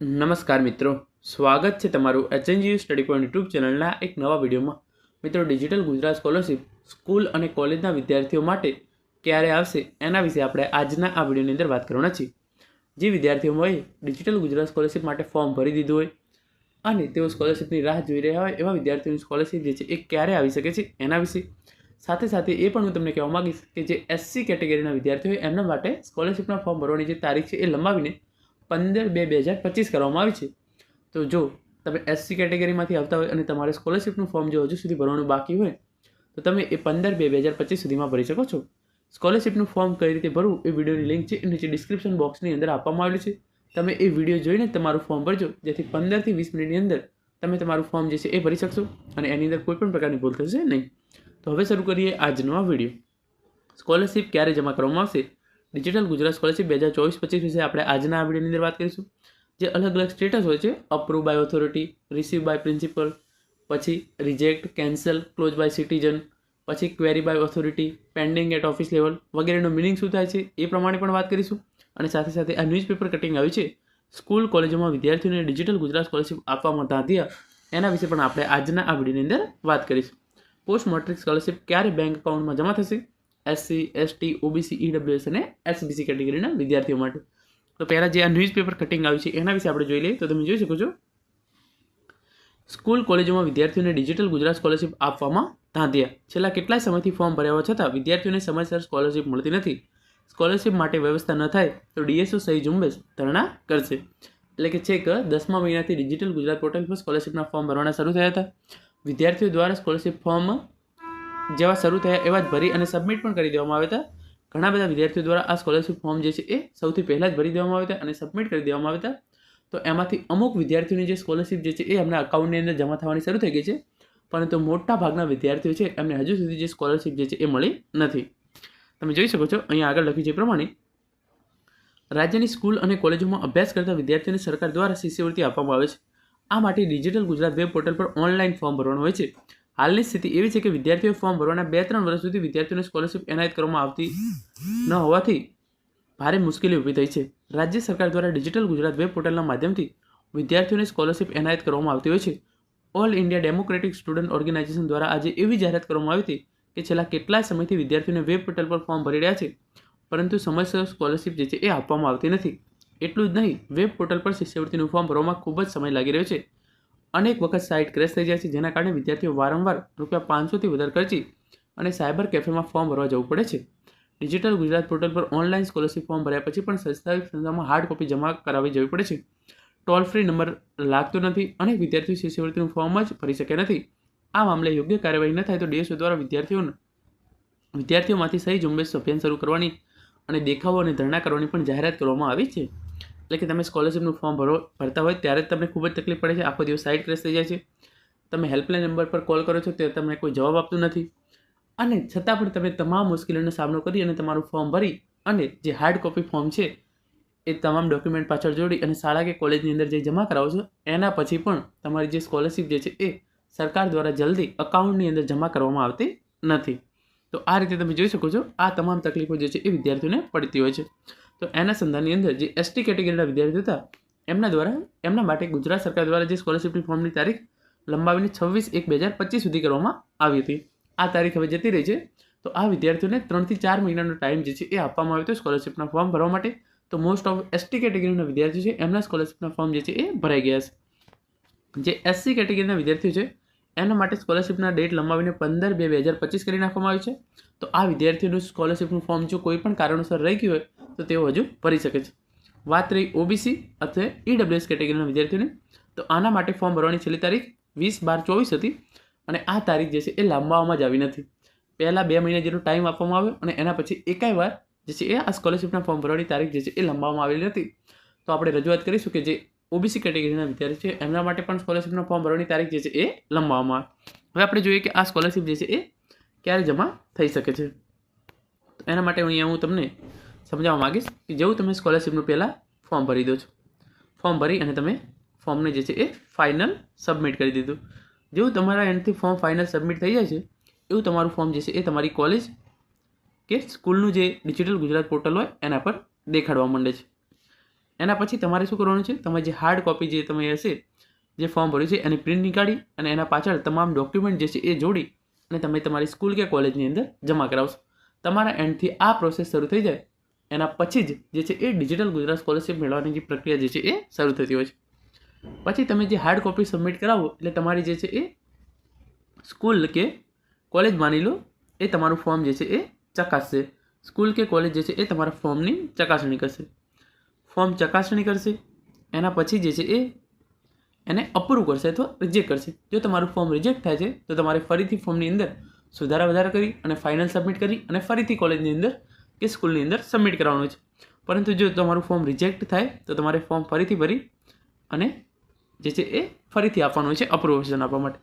નમસ્કાર મિત્રો. સ્વાગત છે તમારું એચએનજીયુ સ્ટડી પોઈન્ટ યુટ્યુબ ચેનલના એક નવા વિડીયોમાં. મિત્રો, ડિજિટલ ગુજરાત સ્કોલરશિપ સ્કૂલ અને કોલેજના વિદ્યાર્થીઓ માટે ક્યારે આવશે એના વિશે આપણે આજના આ વિડીયોની અંદર વાત કરવાના છીએ. જે વિદ્યાર્થીઓએ ડિજિટલ ગુજરાત સ્કોલરશિપ માટે ફોર્મ ભરી દીધું હોય અને તેઓ સ્કોલરશિપની રાહ જોઈ રહ્યા હોય એવા વિદ્યાર્થીઓની સ્કોલરશિપ જે છે એ ક્યારે આવી શકે છે એના વિશે. સાથે સાથે એ પણ હું તમને કહેવા માગીશ કે જે એસસી કેટેગરીના વિદ્યાર્થીઓ હોય એમના માટે સ્કોલરશિપના ફોર્મ ભરવાની જે તારીખ છે એ લંબાવીને પંદર બે બે હજાર પચીસ કરવામાં આવી છે. તો જો તમે એસસી કેટેગરીમાંથી આવતા હોય અને તમારે સ્કોલરશિપનું ફોર્મ જો હજુ સુધી ભરવાનું બાકી હોય, તો તમે એ પંદર બે બે હજાર પચીસ સુધીમાં ભરી શકો છો. સ્કોલરશિપનું ફોર્મ કઈ રીતે ભરવું એ વિડીયોની લિંક છે એ નીચે ડિસ્ક્રિપ્શન બોક્સની અંદર આપવામાં આવેલું છે. તમે એ વીડિયો જોઈને તમારું ફોર્મ ભરજો, જેથી પંદરથી વીસ મિનિટની અંદર તમે તમારું ફોર્મ જે છે એ ભરી શકશો અને એની અંદર કોઈ પણ પ્રકારની ભૂલ થશે નહીં. તો હવે શરૂ કરીએ આજનો આ વીડિયો. સ્કોલરશિપ ક્યારે જમા કરવામાં આવશે? ડિજિટલ ગુજરાત સ્કોલરશિપ બે હજાર ચોવીસ પચીસ વિશે આપણે આજના આ વિડીયોની અંદર વાત કરીશું. જે અલગ અલગ સ્ટેટસ હોય છે approve by authority receive by principal પછી reject cancel close by citizen પછી query by authority pending at office level વગેરેનો મિનિંગ શું થાય છે એ પ્રમાણે પણ વાત કરીશું. અને સાથે સાથે આ ન્યૂઝપેપર કટિંગ આવ્યું છે સ્કૂલ કોલેજોમાં વિદ્યાર્થીઓને ડિજિટલ ગુજરાત સ્કોલરશિપ આપવામાં હતી એના વિશે પણ આપણે આજના આ વિડીયોની અંદર વાત કરીશું. પોસ્ટ મેટ્રિક સ્કોલરશિપ ક્યારે બેંક એકાઉન્ટમાં જમા થશે? એસસી એસટી ઓબીસી ઈડબ્લ્યુએસ અને એસબીસી કેટેગરીના વિદ્યાર્થીઓ માટે. તો પહેલાં જે આ ન્યૂઝપેપર કટિંગ આવ્યું છે, એના વિશે આપણે જોઈ લઈએ. તો તમે જોઈ શકો છો. સ્કૂલ કોલેજોમાં વિદ્યાર્થીઓને ડિજિટલ ગુજરાત સ્કોલરશિપ આપવામાં ધાંધ્યા. છેલ્લા કેટલાય સમયથી ફોર્મ ભર્યા છતાં વિદ્યાર્થીઓને સમયસર સ્કોલરશિપ મળતી નથી. સ્કોલરશિપ માટે વ્યવસ્થા ન થાય તો ડીએસઓ સહી ઝુંબેશ ધરણા કરશે. એટલે કે છેક દસમા મહિનાથી ડિજિટલ ગુજરાત પોર્ટલ પર સ્કોલરશિપના ફોર્મ ભરવાના શરૂ થયા હતા. વિદ્યાર્થીઓ દ્વારા સ્કોલરશિપ ફોર્મ જેવા શરૂ થયા એવા જ ભરી અને સબમિટ પણ કરી દેવામાં આવ્યા હતા. ઘણા બધા વિદ્યાર્થીઓ દ્વારા આ સ્કોલરશિપ ફોર્મ જે છે એ સૌથી પહેલાં જ ભરી દેવામાં આવ્યા હતા અને સબમિટ કરી દેવામાં આવ્યા હતા. તો એમાંથી અમુક વિદ્યાર્થીઓની જે સ્કોલરશિપ જે છે એ એમના અકાઉન્ટની અંદર જમા થવાની શરૂ થઈ ગઈ છે. પરંતુ મોટા ભાગના વિદ્યાર્થીઓ છે એમને હજુ સુધી જે સ્કોલરશિપ જે છે એ મળી નથી. તમે જોઈ શકો છો, અહીંયા આગળ લખ્યું છે પ્રમાણે, રાજ્યની સ્કૂલ અને કોલેજોમાં અભ્યાસ કરતા વિદ્યાર્થીઓને સરકાર દ્વારા શિષ્યવૃત્તિ આપવામાં આવે છે. આ માટે ડિજિટલ ગુજરાત વેબ પોર્ટલ પર ઓનલાઈન ફોર્મ ભરવાનું હોય છે. હાલની સ્થિતિ એવી છે કે વિદ્યાર્થીઓ ફોર્મ ભરવાના બે ત્રણ વર્ષ સુધી વિદ્યાર્થીઓને સ્કોલરશિપ એનાયત કરવામાં આવતી ન હોવાથી ભારે મુશ્કેલી ઊભી થઈ છે. રાજ્ય સરકાર દ્વારા ડિજિટલ ગુજરાત વેબ પોર્ટલના માધ્યમથી વિદ્યાર્થીઓને સ્કોલરશિપ એનાયત કરવામાં આવતી હોય છે. All India Democratic Student Organisation દ્વારા આજે એવી જાહેરાત કરવામાં આવી હતી કે છેલ્લા કેટલાય સમયથી વિદ્યાર્થીઓને વેબ પોર્ટલ પર ફોર્મ ભરી રહ્યા છે, પરંતુ સમયસર સ્કોલરશિપ જે છે એ આપવામાં આવતી નથી. એટલું જ નહીં વેબ પોર્ટલ પર શિષ્યવૃત્તિનું ફોર્મ ભરવામાં ખૂબ જ સમય લાગી રહ્યો છે. અનેક વખત સાઇટ ક્રેશ થઈ જાય છે, જેના કારણે વિદ્યાર્થીઓ વારંવાર રૂપિયા પાંચસોથી વધારે ખર્ચી અને સાયબર કેફેમાં ફોર્મ ભરવા જવું પડે છે. ડિજિટલ ગુજરાત પોર્ટલ પર ઓનલાઈન સ્કોલરશિપ ફોર્મ ભર્યા પછી પણ સંસ્થાગત સંસ્થામાં હાર્ડ કોપી જમા કરાવી જવી પડે છે. ટોલ ફ્રી નંબર લાગતો નથી અને વિદ્યાર્થીઓ શિષ્યવૃત્તિનું ફોર્મ જ ભરી શકે નથી. આ મામલે યોગ્ય કાર્યવાહી ન થાય તો ડીએસઓ દ્વારા વિદ્યાર્થીઓને વિદ્યાર્થીઓમાંથી સહી ઝુંબેશ અભિયાન શરૂ કરવાની અને દેખાવો અને ધરણા કરવાની પણ જાહેરાત કરવામાં આવી છે. એટલે કે તમે સ્કોલરશિપનું ફોર્મ ભરો, ભરતા હોય ત્યારે તમને ખૂબ જ તકલીફ પડે છે. આખો દિવસ સાઇડ ક્રેશ થઈ જાય છે. તમે હેલ્પલાઇન નંબર પર કોલ કરો છો તે તમને કોઈ જવાબ આપતું નથી. અને છતાં પણ તમે તમામ મુશ્કેલીઓનો સામનો કરી અને તમારું ફોર્મ ભરી અને જે હાર્ડ કોપી ફોર્મ છે, એ તમામ ડોક્યુમેન્ટ પાછળ જોડી અને શાળા કે કોલેજની અંદર જે જમા કરાવો છો, એના પછી પણ તમારી જે સ્કોલરશિપ જે છે એ સરકાર દ્વારા જલ્દી અકાઉન્ટની અંદર જમા કરવામાં આવતી નથી. તો આ રીતે તમે જોઈ શકો છો, આ તમામ તકલીફો જે છે એ વિદ્યાર્થીઓને પડતી હોય છે. તો એના સંધાનની અંદર જે એસટી કેટેગરીના વિદ્યાર્થીઓ હતા, એમના દ્વારા, એમના માટે ગુજરાત સરકાર દ્વારા જે સ્કોલરશિપની ફોર્મની તારીખ લંબાવીને છવ્વીસ એક બે હજાર પચીસ સુધી કરવામાં આવી હતી. આ તારીખ હવે જતી રહી છે. તો આ વિદ્યાર્થીઓને ત્રણથી ચાર મહિનાનો ટાઈમ જે છે એ આપવામાં આવ્યો હતો સ્કોલરશિપના ફોર્મ ભરવા માટે. તો મોસ્ટ ઓફ એસટી કેટેગરીના વિદ્યાર્થીઓ છે, એમના સ્કોલરશિપના ફોર્મ જે છે એ ભરાઈ ગયા છે. જે એસસી કેટેગરીના વિદ્યાર્થીઓ છે એના માટે સ્કોલરશિપના ડેટ લંબાવીને પંદર બે બે હજાર પચીસ કરી નાખવામાં આવી છે. તો આ વિદ્યાર્થીઓનું સ્કોલરશિપનું ફોર્મ જો કોઈ પણ કારણોસર રહી ગયું હોય, તો તેઓ હજુ ભરી શકે છે. વાત રહી ઓબીસી અથવા ઈડબ્લ્યુએસ કેટેગરીના વિદ્યાર્થીઓને, તો આના માટે ફોર્મ ભરવાની છેલ્લી તારીખ વીસ બાર ચોવીસ હતી અને આ તારીખ જે છે એ લાંબાવામાં જ આવી નથી. પહેલાં બે મહિના જેટલો ટાઈમ આપવામાં આવ્યો અને એના પછી એકાય વાર જે છે એ આ સ્કોલરશિપના ફોર્મ ભરવાની તારીખ જે છે એ લંબાવવામાં આવેલી હતી તો આપણે રજૂઆત કરીશું કે જે ઓબીસી કેટેગરીના વિદ્યાર્થી છે. એમના માટે પણ સ્કોલરશિપનો ફોર્મ ભરવાની તારીખ જે છે એ લંબાવવામાં આવે. હવે આપણે જોઈએ કે આ સ્કોલરશિપ જે છે એ ક્યારે જમા થઈ શકે છે. તો એના માટે અહીંયા હું તમને સમજાવવા માગીશ કે જેવું તમે સ્કોલરશિપનું પહેલાં ફોર્મ ભરી દો છો. ફોર્મ ભરી અને તમે ફોર્મને જે છે એ ફાઇનલ સબમિટ કરી દીધું. જેવું તમારા એનાથી ફોર્મ ફાઇનલ સબમિટ થઈ જાય છે, એવું તમારું ફોર્મ જે છે એ તમારી કોલેજ કે સ્કૂલનું જે ડિજિટલ ગુજરાત પોર્ટલ હોય એના પર દેખાડવા માંડે છે. એના પછી તમારે શું કરવાનું છે? તમારી જે હાર્ડ કોપી જે તમે હશે, જે ફોર્મ ભર્યું છે, એની પ્રિન્ટ નીકાળી અને એના પાછળ તમામ ડોક્યુમેન્ટ જે છે એ જોડી અને તમે તમારી સ્કૂલ કે કોલેજની અંદર જમા કરાવશો. તમારા એન્ડથી આ પ્રોસેસ શરૂ થઈ જાય, એના પછી જ જે છે એ ડિજિટલ ગુજરાત સ્કોલરશિપ મેળવવાની જે પ્રક્રિયા જે છે એ શરૂ થતી હોય છે. પછી તમે જે હાર્ડ કોપી સબમિટ કરાવો, એટલે તમારી જે છે એ સ્કૂલ કે કોલેજ માની લો, એ તમારું ફોર્મ જે છે એ ચકાસશે. સ્કૂલ કે કોલેજ જે છે એ તમારા ફોર્મની ચકાસણી કરશે. ફોર્મ ચકાસણી કરશે, એના પછી જે છે એ એને અપ્રૂવ કરશે અથવા રિજેક્ટ કરશે. જો તમારું ફોર્મ રિજેક્ટ થાય છે, તો તમારે ફરીથી ફોર્મની અંદર સુધારા વધારા કરી અને ફાઇનલ સબમિટ કરી અને ફરીથી કોલેજની અંદર કે સ્કૂલની અંદર સબમિટ કરવાનું છે. પરંતુ જો તમારું ફોર્મ રિજેક્ટ થાય, તો તમારે ફોર્મ ફરીથી ભરી અને જે છે એ ફરીથી આપવાનું છે અપ્રુવેશન આપવા માટે.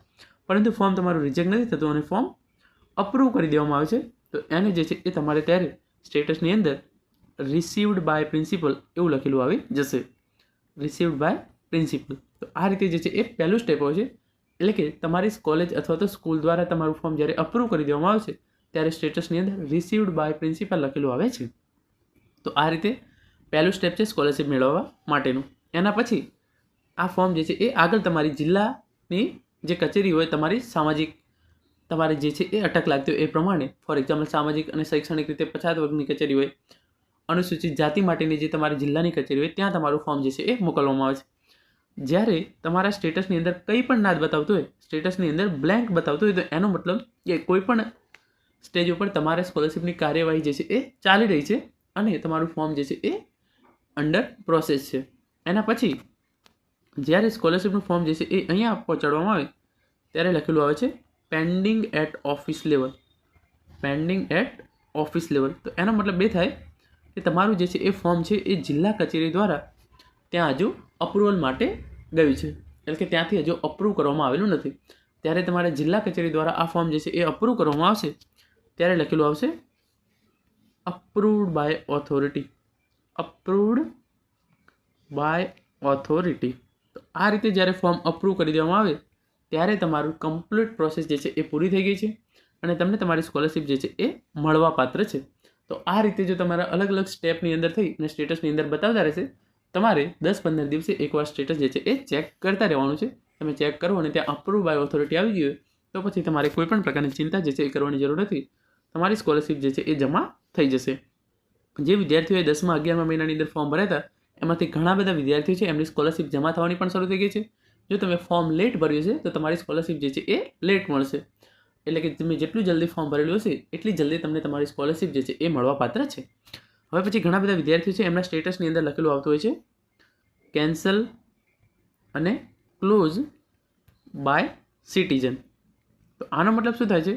પરંતુ ફોર્મ તમારું રિજેક્ટ નથી થતું અને ફોર્મ અપ્રૂવ કરી દેવામાં આવે છે, તો એને જે છે એ તમારે ત્યારે સ્ટેટસની અંદર રિસીવડ બાય પ્રિન્સિપલ એવું લખેલું આવી જશે. રિસીવડ બાય પ્રિન્સિપલ તો આ રીતે જે છે એ પહેલું સ્ટેપ હોય છે. એટલે કે તમારી કોલેજ અથવા તો સ્કૂલ દ્વારા તમારું ફોર્મ જ્યારે અપ્રૂવ કરી દેવામાં આવે છે ત્યારે સ્ટેટસની અંદર રિસીવડ બાય પ્રિન્સિપલ લખેલું આવે છે. તો આ રીતે પહેલું સ્ટેપ છે સ્કોલરશિપ મેળવવા માટેનું. એના પછી આ ફોર્મ જે છે એ આગળ તમારી જિલ્લાની જે કચેરી હોય, તમારી સામાજિક, તમારે જે છે એ અટક લાગતી હોય એ પ્રમાણે ફોર એક્ઝામ્પલ સામાજિક અને શૈક્ષણિક રીતે પછાત વર્ગની કચેરી હોય અનુસૂચિત જાતિ માટેની જે તમારી જિલ્લાની કચેરી હોય, ત્યાં તમારું ફોર્મ જે છે એ મોકલવામાં આવે છે. જ્યારે તમારા સ્ટેટસની અંદર કંઈ પણ ના જ બતાવતું હોય સ્ટેટસની અંદર બ્લેન્ક બતાવતું હોય, તો એનો મતલબ કે કોઈ પણ સ્ટેજ ઉપર તમારે સ્કોલરશિપની કાર્યવાહી જે છે એ ચાલી રહી છે અને તમારું ફોર્મ જે છે એ અંડર પ્રોસેસ છે. એના પછી, જ્યારે સ્કોલરશિપનું ફોર્મ જે છે એ અહીંયા પહોંચાડવામાં આવે, ત્યારે લખેલું આવે છે pending at office level pending at office level તો એનો મતલબ બે થાય કે તમારું જે છે એ ફોર્મ છે એ જિલ્લા કચેરી દ્વારા ત્યાં હજુ અપ્રુવલ માટે ગયું છે. એટલે કે ત્યાંથી હજુ અપ્રૂવ કરવામાં આવેલું નથી. ત્યારે તમારે જિલ્લા કચેરી દ્વારા આ ફોર્મ જે છે એ અપ્રૂવ કરવામાં આવશે, ત્યારે લખેલું આવશે approved by authority approved by authority તો આ રીતે જ્યારે ફોર્મ અપ્રૂવ કરી દેવામાં આવે, ત્યારે તમારું કમ્પ્લીટ પ્રોસેસ જે છે એ પૂરી થઈ ગઈ છે અને તમને તમારી સ્કોલરશિપ જે છે એ મળવાપાત્ર છે. તો આ રીતે જો તમારા અલગ અલગ સ્ટેપની અંદર થઈ અને સ્ટેટસની અંદર બતાવતા રહેશે, તમારે દસ પંદર દિવસે એકવાર સ્ટેટસ જે છે એ ચેક કરતા રહેવાનું છે. તમે ચેક કરો અને ત્યાં અપ્રૂવ બાય ઓથોરિટી આવી ગઈ હોય, તો પછી તમારે કોઈ પણ પ્રકારની ચિંતા જે છે એ કરવાની જરૂર નથી. તમારી સ્કોલરશિપ જે છે એ જમા થઈ જશે. જે વિદ્યાર્થીઓએ દસમા, અગિયારમા મહિનાની અંદર ફોર્મ ભર્યા હતા, એમાંથી ઘણા બધા વિદ્યાર્થીઓ છે, એમની સ્કોલરશિપ જમા થવાની પણ શરૂ થઈ ગઈ છે. જો તમે ફોર્મ લેટ ભર્યું છે, તો તમારી સ્કોલરશિપ જે છે એ લેટ મળશે. એટલે કે તમે જેટલું જલ્દી ફોર્મ ભરેલું હશે, એટલી જલ્દી તમને તમારી સ્કોલરશિપ જે છે એ મળવા પાત્ર છે. હવે પછી ઘણા બધા વિદ્યાર્થીઓ છે, એમના સ્ટેટસની અંદર લખેલું આવતું હોય છે કેન્સલ અને ક્લોઝ બાય સિટીઝન તો આનો મતલબ શું થાય છે?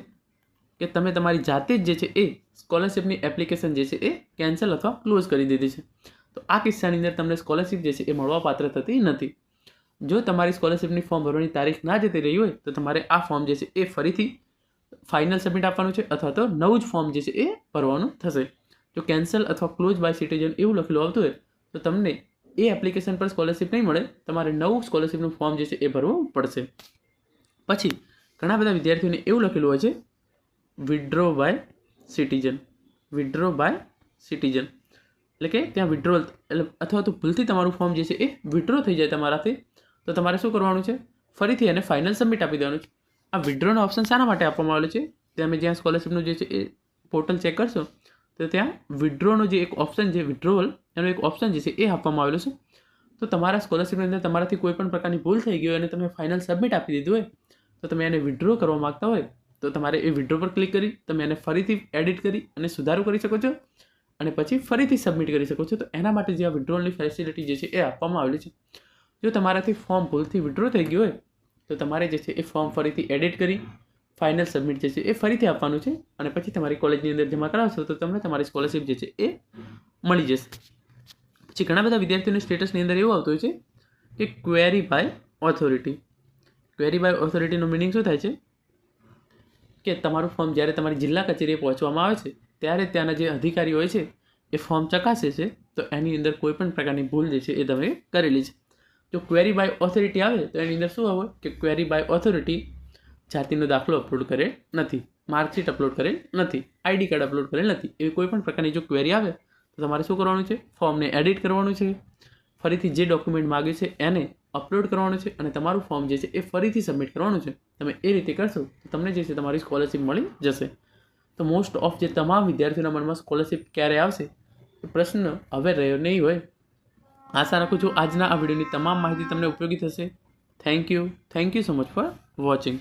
કે તમે તમારી જાતે જ જે છે એ સ્કોલરશિપની એપ્લિકેશન જે છે એ કેન્સલ અથવા ક્લોઝ કરી દીધી છે. તો આ કિસ્સાની અંદર તમને સ્કોલરશિપ જે છે એ મળવા પાત્ર થતી નથી. જો તમારી સ્કોલરશિપની ફોર્મ ભરવાની તારીખ ના જતી રહી હોય, તો તમારે આ ફોર્મ જે છે એ ફરીથી ફાઇનલ સબમિટ આપવાનું છે અથવા તો નવું જ ફોર્મ જે છે એ ભરવાનું થશે. જો કેન્સલ અથવા ક્લોઝ બાય સિટીઝન એવું લખેલું આવતું હોય, તો તમને એ એપ્લિકેશન પર સ્કોલરશિપ નહીં મળે, તમારે નવું સ્કોલરશિપનું ફોર્મ જે છે એ ભરવું પડશે. પછી, ઘણા બધા વિદ્યાર્થીઓને એવું લખેલું હોય છે withdraw by citizen withdraw by citizen એટલે કે ત્યાં વિડ્રોલ એટલે અથવા તો ભૂલથી તમારું ફોર્મ જે છે એ વિડ્રો થઈ જાય તમારાથી, તો તમારે શું કરવાનું છે? ફરીથી એને ફાઇનલ સબમિટ આપી દેવાનું છે. આ વિડ્રોનો ઓપ્શન શાના માટે આપવામાં આવેલો છે? તમે જ્યાં સ્કોલરશિપનું જે છે એ પોર્ટલ ચેક કરશો, તો ત્યાં વિડ્રોનો જે એક ઓપ્શન છે વિડ્રોવલ એનો એક ઓપ્શન જે છે એ આપવામાં આવેલો છે. તો તમારા સ્કોલરશિપની અંદર તમારાથી કોઈ પણ પ્રકારની ભૂલ થઈ ગઈ હોય અને તમે ફાઇનલ સબમિટ આપી દીધું હોય, તો તમે એને વિડ્રો કરવા માગતા હોય, તો તમારે એ વિડ્રો પર ક્લિક કરી, તમે એને ફરીથી એડિટ કરી અને સુધારો કરી શકો છો અને પછી ફરીથી સબમિટ કરી શકો છો. તો એના માટે જે આ વિડ્રોલની ફેસિલિટી જે છે એ આપવામાં આવેલી છે. જો તમારાથી ફોર્મ ભૂલથી વિડ્રો થઈ ગયું હોય તો તમારે જે છે એ ફોર્મ ફરીથી એડિટ કરી ફાઇનલ સબમિટ જે છે એ ફરીથી આપવાનું છે અને પછી તમારી કોલેજની અંદર જમા કરાવશો તો તમને તમારી સ્કોલરશિપ જે છે એ મળી જશે. પછી ઘણા બધા વિદ્યાર્થીઓની સ્ટેટસની અંદર એવું આવતું હોય છે કે query by authority query by ઓથોરિટીનો meaning શું થાય છે? કે તમારું ફોર્મ જ્યારે તમારી જિલ્લા કચેરીએ પહોંચવામાં આવે છે, ત્યારે ત્યાંના જે અધિકારી હોય છે એ ફોર્મ ચકાસે છે, તો એની અંદર કોઈ પણ પ્રકારની ભૂલ જે છે એ તમે કરેલી છે. જો ક્વેરી બાય ઓથોરિટી આવે, તો એની અંદર શું આવે? કે ક્વેરી બાય ઓથોરિટી જાતિનો દાખલો અપલોડ કરેલ નથી. માર્કશીટ અપલોડ કરેલ નથી. આઈડી કાર્ડ અપલોડ કરેલ નથી. એવી કોઈ પણ પ્રકારની જો ક્વેરી આવે, તો તમારે શું કરવાનું છે? ફોર્મને એડિટ કરવાનું છે. ફરીથી જે ડોક્યુમેન્ટ માગ્યું છે, એને અપલોડ કરવાનું છે અને તમારું ફોર્મ જે છે, એ ફરીથી સબમિટ કરવાનું છે. તમે એ રીતે કરશો, તો તમને જે છે, તમારી સ્કોલરશિપ મળી જશે. તો મોસ્ટ ઓફ જે તમામ વિદ્યાર્થીઓના મનમાં સ્કોલરશિપ ક્યારે આવશે? એ પ્રશ્ન હવે રહ્યો નહીં હોય. આશા રાખું છું આજના આ વિડીયોની તમામ માહિતી તમને ઉપયોગી થશે. Thank you thank you so much for watching